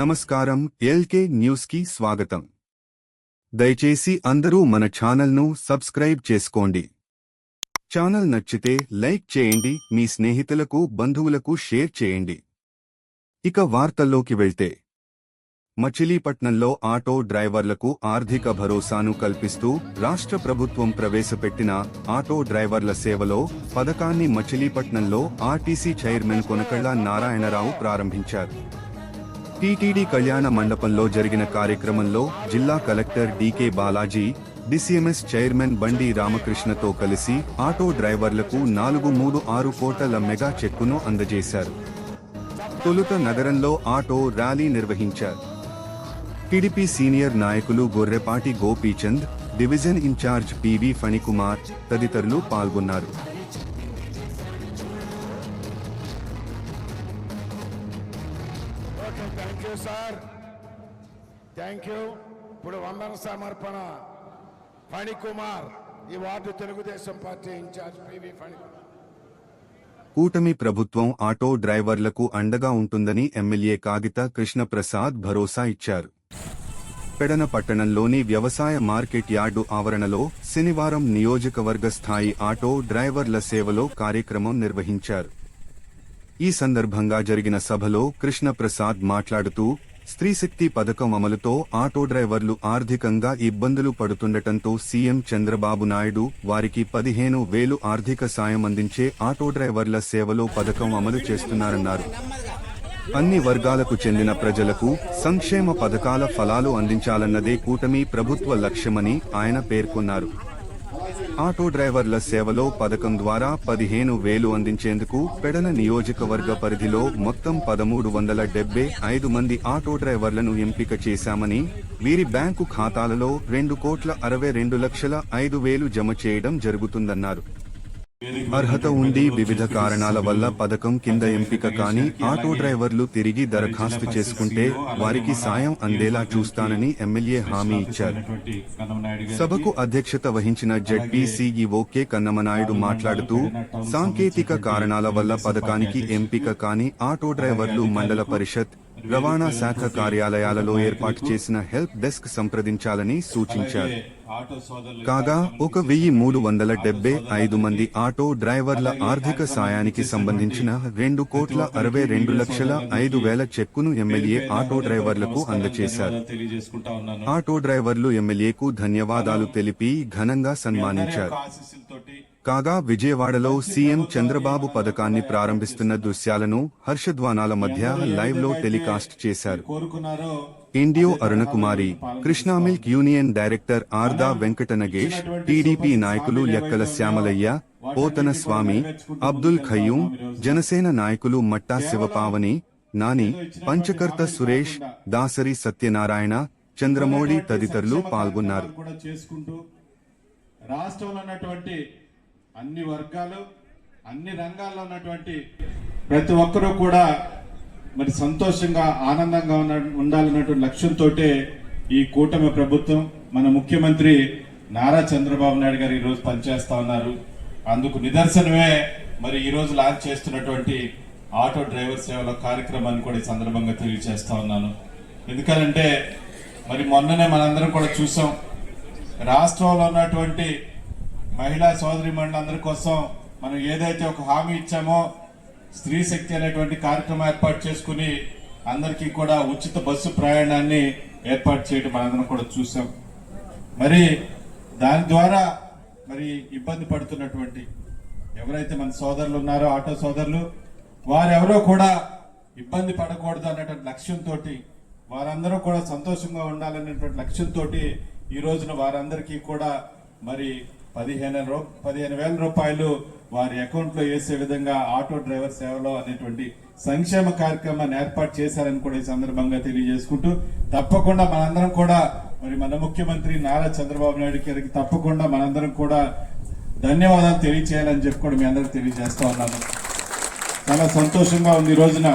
నమస్కారం ఎల్కే న్యూస్కి స్వాగతం. దయచేసి అందరూ మన ఛానల్ను సబ్స్క్రైబ్ చేసుకోండి. ఛానల్ నచ్చితే లైక్ చేయండి మీ స్నేహితులకు బంధువులకు షేర్ చేయండి. ఇక వార్తల్లోకి వెళ్తే. మచిలీపట్నంలో ఆటో డ్రైవర్లకు ఆర్థిక భరోసాను కల్పిస్తూ రాష్ట్ర ప్రభుత్వం ప్రవేశపెట్టిన ఆటో డ్రైవర్ల సేవలో పథకాన్ని మచిలీపట్నంలో ఆర్టీసీ చైర్మన్ కొనకళ్ళ నారాయణరావు ప్రారంభించారు. టీటీడీ కళ్యాణ మండపంలో జరిగిన కార్యక్రమంలో జిల్లా collector D K Balaji DCMS chairman Bandi రామకృష్ణతో కలిసి ఆటో డ్రైవర్లకు నాలుగు మూడు ఆరు కోట్ల మెగా చెక్కును అందజేశారు. తొలుత నగరంలో ఆటో ర్యాలీ నిర్వహించారు. టీడీపీ సీనియర్ నాయకులు Gorrepati Gopichand division incharge PV Phanikumar తదితరులు పాల్గొన్నారు. థ్యాంక్ యూ ఇప్పుడు వందన సమర్పణ. ఫణికుమార్ ఈ ward Telugudesam party incharge PV Phanikumar. కూటమి ప్రభుత్వం ఆటో డ్రైవర్లకు అండగా ఉంటుందని ఎమ్మెల్యే కాగిత కృష్ణప్రసాద్ భరోసా ఇచ్చారు. పెడన పట్టణంలోని వ్యవసాయ మార్కెట్ యార్డు ఆవరణలో శనివారం నియోజకవర్గ స్థాయి ఆటో డ్రైవర్ల సేవలో కార్యక్రమం నిర్వహించారు. ఈ సందర్భంగా జరిగిన సభలో కృష్ణప్రసాద్ మాట్లాడుతూ స్త్రీశక్తి పథకం అమలుతో ఆటో డ్రైవర్లు ఆర్థికంగా ఇబ్బందులు పడుతుండటంతో సీఎం చంద్రబాబు నాయుడు వారికి పదిహేను వేలు ఆర్థిక సాయం అందించే ఆటో డ్రైవర్ల సేవలో పథకం అమలు చేస్తున్నారన్నారు. అన్ని వర్గాలకు చెందిన ప్రజలకు సంక్షేమ పథకాల ఫలాలు అందించాలన్నదే కూటమి ప్రభుత్వ లక్ష్యమని ఆయన పేర్కొన్నారు. ఆటో డ్రైవర్ల సేవలో పథకం ద్వారా పదిహేను వేలు అందించేందుకు పెడన నియోజకవర్గ పరిధిలో మొత్తం పదమూడు వందల డెబ్బై ఐదు మంది ఆటో డ్రైవర్లను ఎంపిక చేశామని వీరి బ్యాంకు ఖాతాలలో రెండు కోట్ల అరవై రెండు లక్షల ఐదు వేలు జమ చేయడం జరుగుతుందన్నారు. అర్హత ఉండి వివిధ కారణాల వల్ల పథకం కింద ఎంపిక కాని ఆటో డ్రైవర్లు తిరిగి దరఖాస్తు చేసుకుంటే వారికి సాయం అందేలా చూస్తానని ఎమ్మెల్యే హామీ ఇచ్చారు. సభకు అధ్యక్షత వహించిన జెడ్పీ సీఈఓ కె కన్నమనాయుడు మాట్లాడుతూ సాంకేతిక కారణాల వల్ల పథకానికి ఎంపిక కాని ఆటో డ్రైవర్లు మండల పరిషత్ రవాణా శాఖ కార్యాలయాలలో ఏర్పాటు చేసిన హెల్ప్ డెస్క్ సంప్రదించాలని సూచించారు. కాగా ఒక వెయ్యి మూడు వందల డెబ్బై ఐదు మంది ఆటో డ్రైవర్ల ఆర్థిక సాయానికి సంబంధించిన రెండు కోట్ల అరవై రెండు లక్షల ఐదు వేల చెక్కును ఎమ్మెల్యే ఆటో డ్రైవర్లకు అందజేశారు. ఆటో డ్రైవర్లు ఎమ్మెల్యేకు ధన్యవాదాలు తెలిపి ఘనంగా సన్మానించారు. కాగా విజయవాడలో సీఎం చంద్రబాబు పథకాన్ని ప్రారంభిస్తున్న దృశ్యాలను హర్షధ్వానాల మధ్య లైవ్లో టెలికాస్ట్ చేశారు. కోరుకున్నారో ఇండియో Arunakumari Krishna milk union director Arda Venkata Nagesh TDP నాయకులు లెక్కల శ్యామలయ్య పోతన స్వామి అబ్దుల్ ఖయ్యూం జనసేన నాయకులు మట్టా శివపావని నాని పంచకర్త సురేష్ దాసరి సత్యనారాయణ చంద్రమౌళి తదితరులు పాల్గొన్నారు. రాష్ట్రంలో ఉన్నటువంటి అన్ని వర్గాలు అన్ని రంగాల్లో ఉన్నటువంటి ప్రతి ఒక్కరూ కూడా మరి సంతోషంగా ఆనందంగా ఉన్న ఉండాలన్నటువంటి లక్ష్యంతో ఈ కూటమి ప్రభుత్వం మన ముఖ్యమంత్రి నారా చంద్రబాబు నాయుడు గారు ఈరోజు పనిచేస్తా ఉన్నారు. అందుకు నిదర్శనమే మరి ఈరోజు లాంచ్ చేస్తున్నటువంటి ఆటో డ్రైవర్ సేవల కార్యక్రమాన్ని కూడా ఈ సందర్భంగా తెలియజేస్తా ఉన్నాను. ఎందుకనంటే మరి మొన్ననే మనందరం కూడా చూసాం రాష్ట్రంలో ఉన్నటువంటి మహిళా సోదరి అందరి కోసం మనం ఏదైతే ఒక హామీ ఇచ్చామో స్త్రీ శక్తి అనేటువంటి కార్యక్రమం ఏర్పాటు చేసుకుని అందరికీ కూడా ఉచిత బస్సు ప్రయాణాన్ని ఏర్పాటు చేయడం మనందరం కూడా చూసాం మరి దాని ద్వారా మరి ఇబ్బంది పడుతున్నటువంటి ఎవరైతే మన సోదరులు ఉన్నారో ఆటో సోదరులు వారెవరో కూడా ఇబ్బంది పడకూడదు అనేటువంటి లక్ష్యంతో వారందరూ కూడా సంతోషంగా ఉండాలనేటువంటి లక్ష్యంతో ఈ రోజున వారందరికీ కూడా మరి పదిహేను రూ పదిహేను వేల రూపాయలు వారి అకౌంట్లో వేసే విధంగా ఆటో డ్రైవర్ సేవలో అనేటువంటి సంక్షేమ కార్యక్రమాన్ని ఏర్పాటు చేశారని కూడా ఈ సందర్భంగా తెలియజేసుకుంటూ తప్పకుండా మనందరం కూడా మరి మన ముఖ్యమంత్రి నారా చంద్రబాబు నాయుడు గారికి తప్పకుండా మనందరం కూడా ధన్యవాదాలు తెలియచేయాలని చెప్పి కూడా మీ అందరికి తెలియజేస్తా ఉన్నాను. చాలా సంతోషంగా ఉంది ఈ రోజున.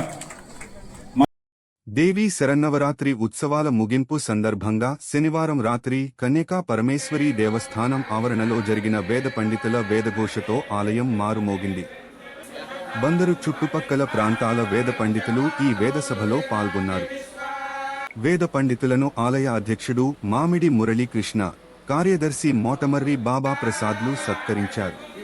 దేవీ శరన్నవరాత్రి ఉత్సవాల ముగింపు సందర్భంగా శనివారం రాత్రి కన్యకా పరమేశ్వరి దేవస్థానం ఆవరణలో జరిగిన వేద పండితుల వేదఘోషతో ఆలయం మారుమోగింది. బందరు చుట్టుపక్కల ప్రాంతాల వేద పండితులు ఈ వేదసభలో పాల్గొన్నారు. వేద పండితులను ఆలయ అధ్యక్షుడు మామిడి మురళీకృష్ణ కార్యదర్శి మోటమర్రి బాబా ప్రసాద్లు సత్కరించారు.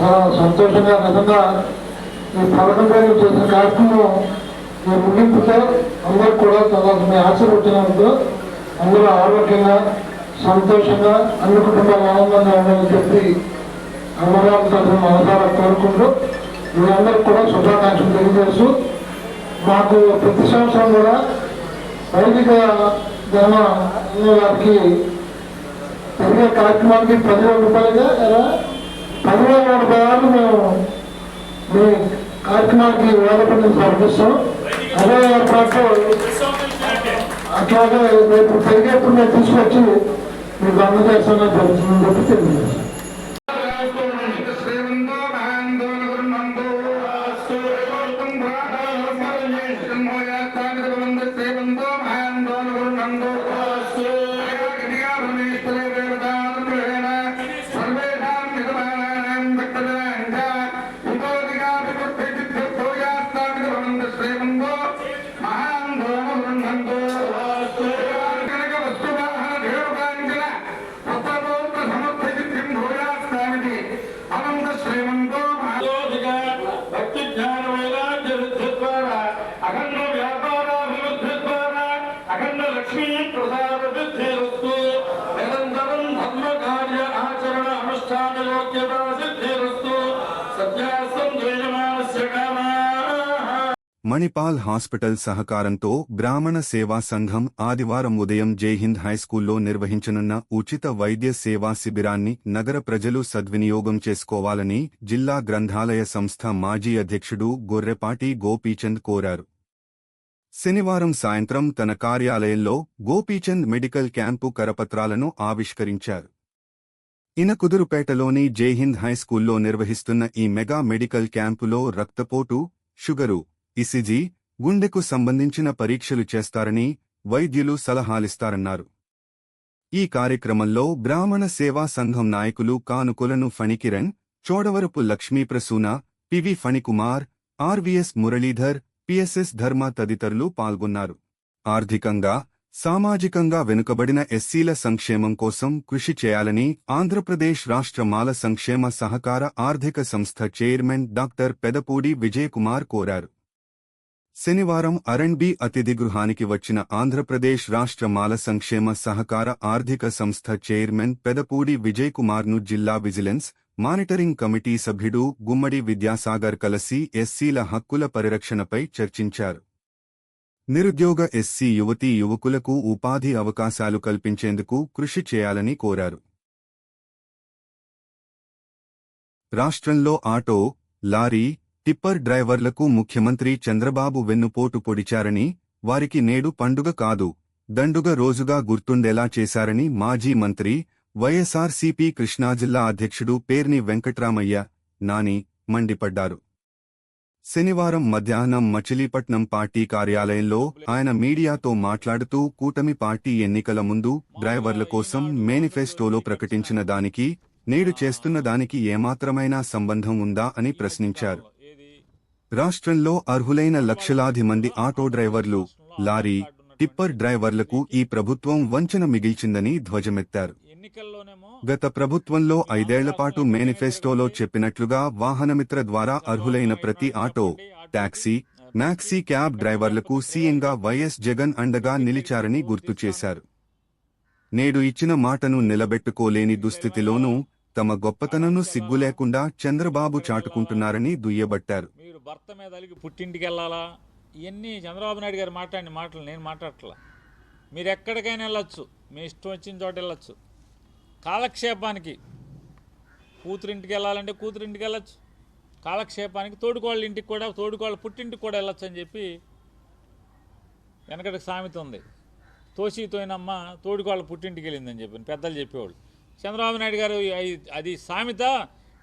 చాలా సంతోషంగా నిజంగా ఈ పథకం పేరు చేసిన కార్యక్రమం ఈ ముగింపుతో అందరూ కూడా చాలా మీ ఆశీర్వచనంతో అందరూ ఆరోగ్యంగా సంతోషంగా అన్ని కుటుంబాలు ఆనందంగా ఉండాలని చెప్పి అమ్మవారి తరఫున మనసారా కోరుకుంటూ మీరందరికీ కూడా శుభాకాంక్షలు తెలియజేస్తూ మాకు ప్రతి సంవత్సరం కూడా వైదిక ధర్మ వారికి జరిగే కార్యక్రమానికి పదివేల రూపాయలుగా ఎలా? పదివేల నలభై ఆరు మేము మీ కార్యక్రమానికి వేలపల్లి సమర్పిస్తాం అదే ఏర్పాటు అట్లాగే రేపు పెరిగేప్పుడు మేము తీసుకొచ్చి మీకు అందజేస్తానని జరుగుతుందని చెప్పి తెలియజేస్తాం. మణిపాల్ హాస్పిటల్ సహకారంతో గ్రామణ సేవా సంఘం ఆదివారం ఉదయం జైహింద్ హైస్కూల్లో నిర్వహించనున్న ఉచిత వైద్య సేవా శిబిరాన్ని నగర ప్రజలు సద్వినియోగం చేసుకోవాలని జిల్లా గ్రంథాలయ సంస్థ మాజీ అధ్యక్షుడు గొర్రెపాటి గోపీచంద్ కోరారు. శనివారం సాయంత్రం తన కార్యాలయంలో గోపీచంద్ మెడికల్ క్యాంపు కరపత్రాలను ఆవిష్కరించారు. ఇనకుదురుపేటలోని జైహింద్ హైస్కూల్లో నిర్వహిస్తున్న ఈ మెగా మెడికల్ క్యాంపులో రక్తపోటు షుగరు ఇసిజీ గుండెకు సంబంధించిన పరీక్షలు చేస్తారని వైద్యులు సలహాలిస్తారన్నారు. ఈ కార్యక్రమంలో బ్రాహ్మణ సేవా సంఘం నాయకులు Kanukolanu Phanikiran Chodavarapu Lakshmiprasuna PV Phanikumar RVS Muralidhar PSS Dharma తదితరులు పాల్గొన్నారు. ఆర్థికంగా సామాజికంగా వెనుకబడిన ఎస్సీల సంక్షేమం కోసం కృషి చేయాలని ఆంధ్రప్రదేశ్ రాష్ట్ర మాల సంక్షేమ సహకార ఆర్థిక సంస్థ చైర్మన్ డాక్టర్ పెదపూడి విజయకుమార్ కోరారు. శనివారం అరణ్బి అతిథి గృహానికి వచ్చిన ఆంధ్రప్రదేశ్ రాష్ట్ర మాల సంక్షేమ సహకార ఆర్థిక సంస్థ చైర్మన్ పెదపూడి విజయకుమార్ను జిల్లా విజిలెన్స్ మానిటరింగ్ కమిటీ సభ్యుడు గుమ్మడి విద్యాసాగర్ కలసి ఎస్సీల హక్కుల పరిరక్షణపై చర్చించారు. నిరుద్యోగ ఎస్సీ యువతీ యువకులకు ఉపాధి అవకాశాలు కల్పించేందుకు కృషి చేయాలని కోరారు. రాష్ట్రంలో ఆటో లారీ టిప్పర్ డ్రైవర్లకు ముఖ్యమంత్రి చంద్రబాబు వెన్నుపోటు పొడిచారని వారికి నేడు పండుగ కాదు దండుగ రోజుగా గుర్తుండేలా చేశారని మాజీ మంత్రి వైఎస్ఆర్సీపీ కృష్ణాజిల్లా అధ్యక్షుడు పేర్ని వెంకట్రామయ్య నాని మండిపడ్డారు. శనివారం మధ్యాహ్నం మచిలీపట్నం పార్టీ కార్యాలయంలో ఆయన మీడియాతో మాట్లాడుతూ కూటమి పార్టీ ఎన్నికల ముందు డ్రైవర్ల కోసం మేనిఫెస్టోలో ప్రకటించిన దానికి నేడు చేస్తున్న దానికి ఏమాత్రమైనా సంబంధం ఉందా అని ప్రశ్నించారు. రాష్ట్రంలో అర్హులైన లక్షలాది మంది ఆటో డ్రైవర్లు లారీ టిప్పర్ డ్రైవర్లకు ఈ ప్రభుత్వం వంచన మిగిల్చిందని ధ్వజమెత్తారు. గత ప్రభుత్వంలో ఐదేళ్ళ పాటు మేనిఫెస్టోలో చెప్పినట్లుగా వాహనమిత్ర ద్వారా అర్హులైన ప్రతి ఆటో టాక్సీ మ్యాక్సీ క్యాబ్ డ్రైవర్లకు సీఎంగా వైఎస్ జగన్ అండగా నిలిచారని గుర్తు చేశారు. నేడు ఇచ్చిన మాటను నిలబెట్టుకోలేని దుస్థితిలోనూ తమ గొప్పతనను సిగ్గు లేకుండా చంద్రబాబు చాటుకుంటున్నారని దుయ్యబట్టారు. మీరు భర్త మీద అలిగి పుట్టింటికి వెళ్ళాలా ఇవన్నీ చంద్రబాబు నాయుడు గారు మాట్లాడిన మాటలు నేను మాట్లాడట్లా. మీరు ఎక్కడికైనా వెళ్ళొచ్చు. మీ ఇష్టం వచ్చిన చోట వెళ్ళొచ్చు. కాలక్షేపానికి కూతురింటికి వెళ్ళాలంటే కూతురింటికి వెళ్ళొచ్చు. కాలక్షేపానికి తోడుకోళ్ళ ఇంటికి కూడా తోడుకోళ్ళ పుట్టింటికి కూడా వెళ్ళొచ్చు అని చెప్పి వెనకటికి సామెత ఉంది. తోసి తోయినమ్మ తోడుకోళ్ళ పుట్టింటికి వెళ్ళిందని చెప్పి పెద్దలు చెప్పేవాళ్ళు. చంద్రబాబు నాయుడు గారు అది సామెత.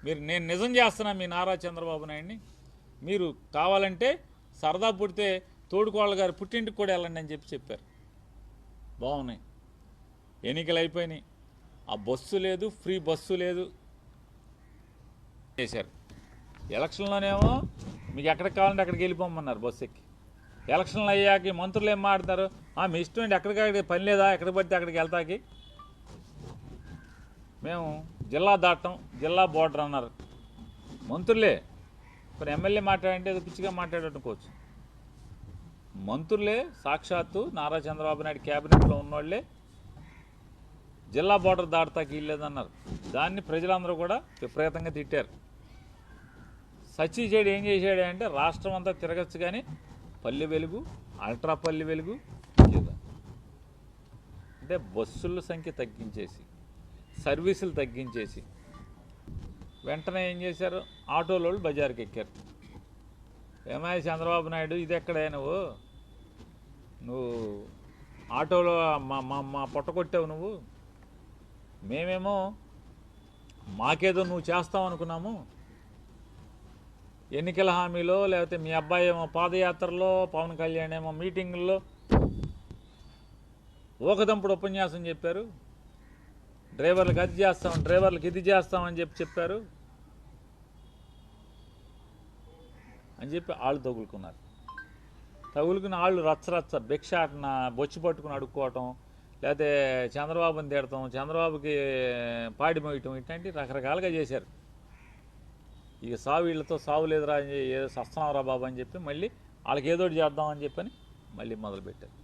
మీరు నేను నిజం చేస్తున్నా మీ నారా చంద్రబాబు నాయుడిని. మీరు కావాలంటే సరదా పుడితే తోడుకోళ్ళ గారు పుట్టింటికి కూడా వెళ్ళండి అని చెప్పి చెప్పారు. బాగున్నాయి. ఎన్నికలు అయిపోయినాయి. ఆ బస్సు లేదు ఫ్రీ బస్సు లేదు. చేశారు. ఎలక్షన్లోనేమో మీకు ఎక్కడికి కావాలంటే అక్కడికి వెళ్ళిపోమన్నారు బస్సు ఎక్కి. ఎలక్షన్లు అయ్యాక మంత్రులు ఏం మాట్లాడతారు "ఆ, మీ ఇష్టం ఏంటి ఎక్కడికి పని లేదా? ఎక్కడికి పడితే అక్కడికి వెళ్తాకి. మేము జిల్లా దాటం జిల్లా బోర్డర్ అన్నారు. మంత్రులే ఇప్పుడు ఎమ్మెల్యే మాట్లాడంటే అది పిచ్చిగా మాట్లాడనుకోవచ్చు మంత్రులే సాక్షాత్తు నారా చంద్రబాబు నాయుడు క్యాబినెట్లో ఉన్నోళ్ళే జిల్లా బోర్డర్ దాటతాకి వీల్లేదన్నారు. దాన్ని ప్రజలందరూ కూడా విపరీతంగా తిట్టారు. సచి చెడు ఏం చేశాడు అంటే రాష్ట్రం అంతా తిరగచ్చు కానీ పల్లె వెలుగు అల్ట్రా పల్లె వెలుగు అంటే బస్సుల సంఖ్య తగ్గించేసి సర్వీసులు తగ్గించేసి వెంటనే ఏం చేశారు? ఆటోలో వాళ్ళు బజార్కి ఎక్కారు. ఏమాయి చంద్రబాబు నాయుడు ఇది ఎక్కడే నువ్వు? నువ్వు ఆటోలో మా మా మా పొట్ట కొట్టావు నువ్వు? మేమేమో మాకేదో నువ్వు చేస్తావు అనుకున్నాము. ఎన్నికల హామీలో లేకపోతే మీ అబ్బాయి ఏమో పాదయాత్రలో పవన్ కళ్యాణ్ ఏమో మీటింగుల్లో ఊకదంపుడు ఉపన్యాసం చెప్పారు. డ్రైవర్లకు అది చేస్తాం డ్రైవర్లకు ఇది చేస్తామని చెప్పి చెప్పారు. అని చెప్పి ఆళ్ళు తగులుకున్నారు. తగులుకుని ఆళ్ళు రచ్చరచ్చ భిక్షాటన బొచ్చి పట్టుకుని అడుక్కోవటం లేకపోతే చంద్రబాబుని తిడటం చంద్రబాబుకి పాడి మోయటం ఇట్లాంటి రకరకాలుగా చేశారు. ఇక సావు వీళ్ళతో సావు లేదురా అని ఏదో సస్తున్నావురా బాబు అని చెప్పి మళ్ళీ వాళ్ళకి ఏదోటి చేద్దామని చెప్పని మళ్ళీ మొదలుపెట్టారు.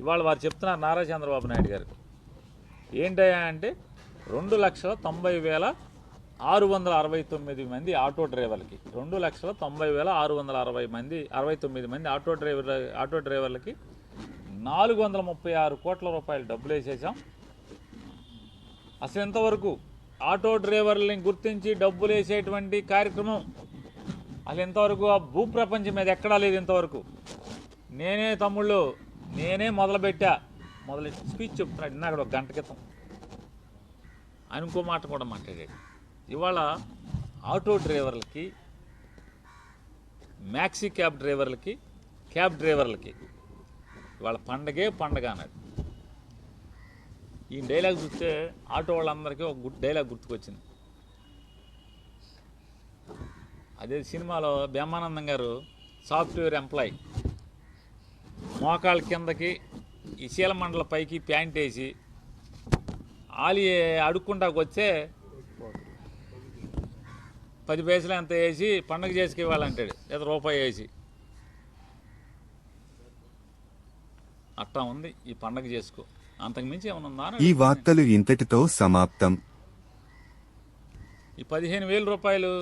ఇవాళ వారు చెప్తున్నారు నారా చంద్రబాబు నాయుడు గారు. ఏంటయ్యా అంటే రెండు లక్షల తొంభై వేల ఆరు వందల అరవై తొమ్మిది మంది ఆటో డ్రైవర్లకి. రెండు లక్షల తొంభై వేల ఆరు వందల అరవై మంది అరవై తొమ్మిది మంది ఆటో డ్రైవర్ ఆటో డ్రైవర్లకి నాలుగు వందల ముప్పై ఆరు కోట్ల రూపాయలు డబ్బులు వేసేసాం అసలు ఇంతవరకు ఆటో డ్రైవర్లని గుర్తించి డబ్బులు వేసేటువంటి కార్యక్రమం? అసలు ఇంతవరకు ఆ భూప్రపంచం మీద ఎక్కడా లేదు ఇంతవరకు. నేనే తమ్ముళ్ళు నేనే మొదలుపెట్టా. మొదలు స్పీచ్ చెప్తున్నాడు ఇందాక ఒక గంట క్రితం. ఆయన ఇంకో మాట కూడా మాట్లాడాడు. ఇవాళ ఆటో డ్రైవర్లకి మ్యాక్సీ క్యాబ్ డ్రైవర్లకి క్యాబ్ డ్రైవర్లకి ఇవాళ పండగే పండగ అన్నాడు. ఈ డైలాగ్ చూస్తే ఆటో వాళ్ళందరికీ ఒక గుడ్ డైలాగ్ గుర్తుకొచ్చింది. అదే సినిమాలో బ్రహ్మానందం గారు సాఫ్ట్వేర్ ఎంప్లాయీ మోకాళ్ళ కిందకి ఈ శీలమండల పైకి ప్యాంట్ వేసి ఆలి అడుక్కుంటాకు వచ్చే పది పైసలు ఎంత వేసి పండగ చేసుకు ఇవ్వాలంటాడు లేదా రూపాయి వేసి. అట్టా ఉంది. ఈ పండగ చేసుకో. అంతకుమించి ఏమైనా ఉందా అని ఈ వార్తలు ఇంతటితో సమాప్తం. ఈ పదిహేను వేల రూపాయలు